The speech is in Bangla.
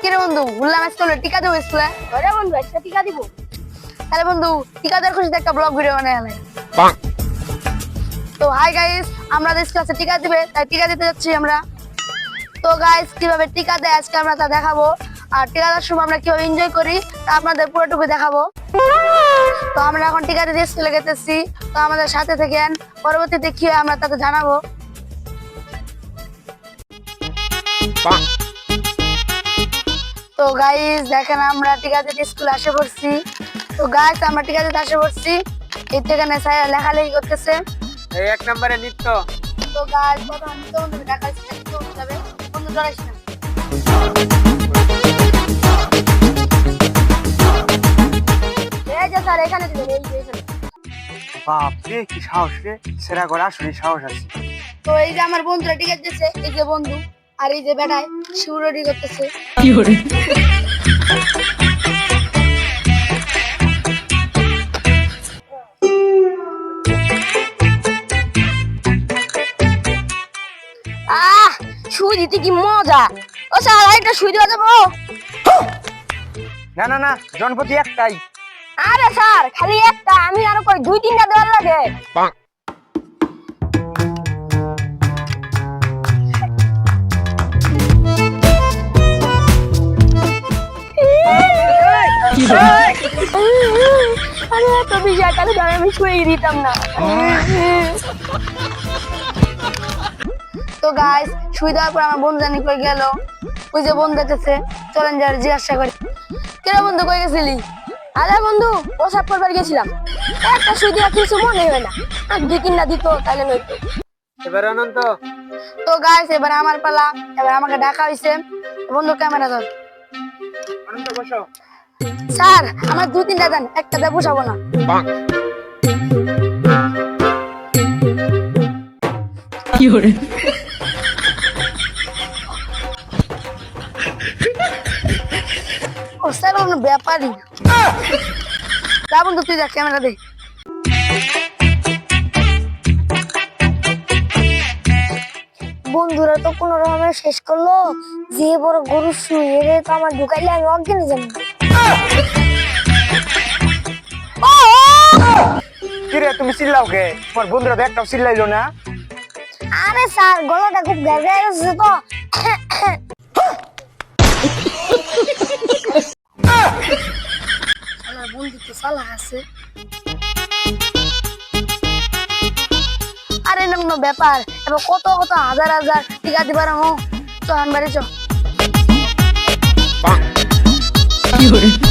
，কিরে বন্ধু ভুললাম স্কুলে টিকা দেবো স্কুলে? ঘরে বন্ধু একটা টিকা দিব। তাহলে বন্ধু টিকা দেওয়ার খুশিতে একটা ব্লগ ভিডিও বানাই আলাই তো হাই গাইস আমরা ক্লাসে টিকা দিবে তাই টিকা দিতে যাচ্ছি আমরা। তো গাইস কীভাবে টিকা দেয় আজকে আমরা তা দেখাবো। আর টিকা দেওয়ার সময় আমরা কীভাবে এনজয় করি তা আপনাদের পুরোটুকু দেখাবো। তো আমরা এখন টিকা দিতে স্কুলে গেতেছি। তো আমাদের সাথে থেকেন। পরবর্তীতে কি আমরা তাকে জানাব। তো গাইস দেখেন আমরা টিকা দিতে স্কুলে আসে পড়ছি। তো গাইস আমরা টিকা দিতে আসে পড়ছি। এই থেকে স্যার লেখালেখি করতেছে। এই এক নম্বরে নিত্য। তো গাইস প্রথম নিত্য বন্ধু দেখা যাবে। বন্ধু ডরাইস না এখানে দিবেন এই যে এখানে বাপ রে কি সাহস রে। সেরা করে আসলে সাহস আছে। তো এই যে আমার বন্ধুরা এই যে বন্ধু আর এই যে বেটায় করতেছে 有人，আহ সুই দিতে কি মজা? ও স্যার আরেকটা সুই দেওয়া যাব না না না জনপতি একটাই। আরে স্যার খালি একটা আমি আরও কই দুই তিনটা দেওয়ার লাগে। আরে এত বিষয় তাহলে ধর আমি শুয়ে দিতাম না। তো গাইস শুই দেওয়ার পর আমার বন্ধু জানি কই গেল। ওই যে বন্ধু দেখতেছে চলেন যার জিজ্ঞাসা করি। কেন বন্ধু কই গেছিলি? আরে বন্ধু প্রসাব করবার গেছিলাম। একটা সুই দেওয়া কিছু মনে হয় না। আর দুই তিনটা দিত তাহলে নইতো এবার অনন্ত। তো গাইস এবার আমার পালা এবার আমাকে ডাকা হইছে। বন্ধু ক্যামেরা ধর। অনন্ত বসো। স্যার আমার দুই তিনটা দেন একটা দিয়ে বসাবো না। 有人，ও স্যার কোনো ব্যাপারই বন্ধু তুই দেখ ক্যামেরা দে বন্ধুরা তো কোনো রকমের শেষ করল। যে বড় গরু শুয়ে রে তো আমার ঢুকাইলে আমি অজ্ঞানে যাব। কি রে তুমি চিল্লাও কে? তোমার বন্ধুরা তো একটাও চিল্লাইলো না। আরে স্যার গলাটা খুব গায়ে গেছে তো। সালা আছে আরে নাম ব্যাপার এবার কত কত হাজার হাজার টিকা দিবার হ চল বাড়ি চ 有人，